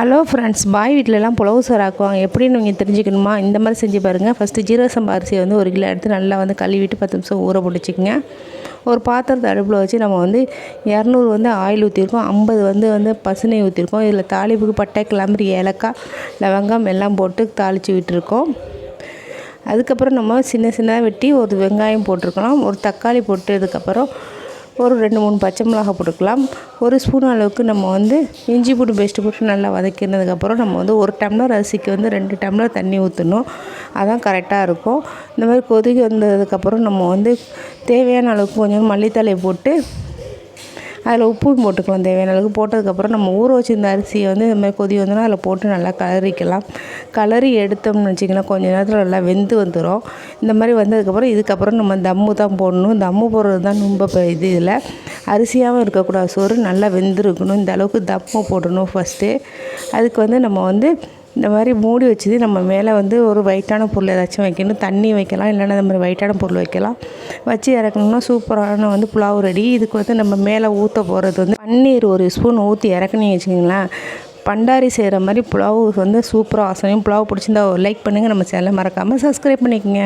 Hello friends bye வீட்டிலலாம் புலவு சோறு ஆக்குவாங்க. எப்படின்னு நீங்கள் தெரிஞ்சுக்கணுமா? இந்த மாதிரி செஞ்சு பாருங்கள் ஃபஸ்ட்டு ஜீரக சம்பா அரிசியை வந்து ஒரு கிலோ எடுத்து நல்லா வந்து கழுவிட்டு பத்து நிமிஷம் ஊற போட்டுச்சிக்கங்க. ஒரு பாத்திரத்தை அடுப்பில் வச்சு நம்ம வந்து இரநூறு வந்து ஆயில் ஊற்றிருக்கோம் ஐம்பது வந்து வந்து பசுனை ஊற்றிருக்கோம் இதில் தாளிப்புக்கு பட்டை கிளம்பரி ஏலக்காய் லவங்கம் எல்லாம் போட்டு தாளித்து விட்டுருக்கோம். அதுக்கப்புறம் நம்ம சின்ன சின்னதாக வெட்டி ஒரு வெங்காயம் போட்டிருக்கலாம். ஒரு தக்காளி போட்டதுக்கப்புறம் ஒரு ரெண்டு மூணு பச்சை மிளகா போட்டுக்கலாம். ஒரு ஸ்பூன் அளவுக்கு நம்ம வந்து இஞ்சி பூண்டு பேஸ்ட்டு போட்டு நல்லா வதக்கினதுக்கப்புறம் நம்ம வந்து ஒரு டம்ளர் அரிசிக்கு வந்து ரெண்டு டம்ளர் தண்ணி ஊற்றணும் அதான் கரெக்டாக இருக்கும். இந்த மாதிரி கொதிக்க வந்ததுக்கப்புறம் நம்ம வந்து தேவையான அளவுக்கு கொஞ்சம் மல்லித்தலை போட்டு அதில் உப்பும் போட்டுக்கலாம் தேவையான அளவுக்கு. போட்டதுக்கப்புறம் நம்ம ஊற வச்சிருந்த அரிசியை வந்து இந்த மாதிரி கொதி வந்தோன்னா அதில் போட்டு நல்லா கலரிக்கலாம். கலரி எடுத்தோம்னு வச்சிங்கன்னா கொஞ்ச நேரத்தில் நல்லா வெந்து வந்துடும் இந்த மாதிரி வந்ததுக்கப்புறம் இதுக்கப்புறம் நம்ம தம்மு தான் போடணும். தம்மு போடுறது தான் ரொம்ப இது இதில் அரிசியாகவும் இருக்கக்கூடாது. சோறு நல்லா வெந்திருக்கணும். இந்த அளவுக்கு தம்மு போடணும் ஃபஸ்ட்டு அதுக்கு வந்து நம்ம வந்து இந்த மாதிரி மூடி வச்சது நம்ம மேலே வந்து ஒரு வெயிட்டான பொருள் ஏதாச்சும் வைக்கணும். தண்ணி வைக்கலாம் இல்லைன்னா இந்த மாதிரி வெயிட்டான பொருள் வைக்கலாம். வச்சு இறக்கணும்னா சூப்பரான வந்து புலாவ் ரெடி. இதுக்கு வந்து நம்ம மேலே ஊற்ற போகிறது வந்து பன்னீர் ஒரு ஸ்பூன் ஊற்றி இறக்குனீங்க வச்சுக்கிங்களேன். பண்டாரி செய்கிற மாதிரி புலாவ் வந்து சூப்பராக வாசனையும் புலாவ் பிடிச்சிருந்தா ஒரு லைக் பண்ணுங்கள் நம்ம சேனலை மறக்காமல் சப்ஸ்கிரைப் பண்ணிக்கோங்க.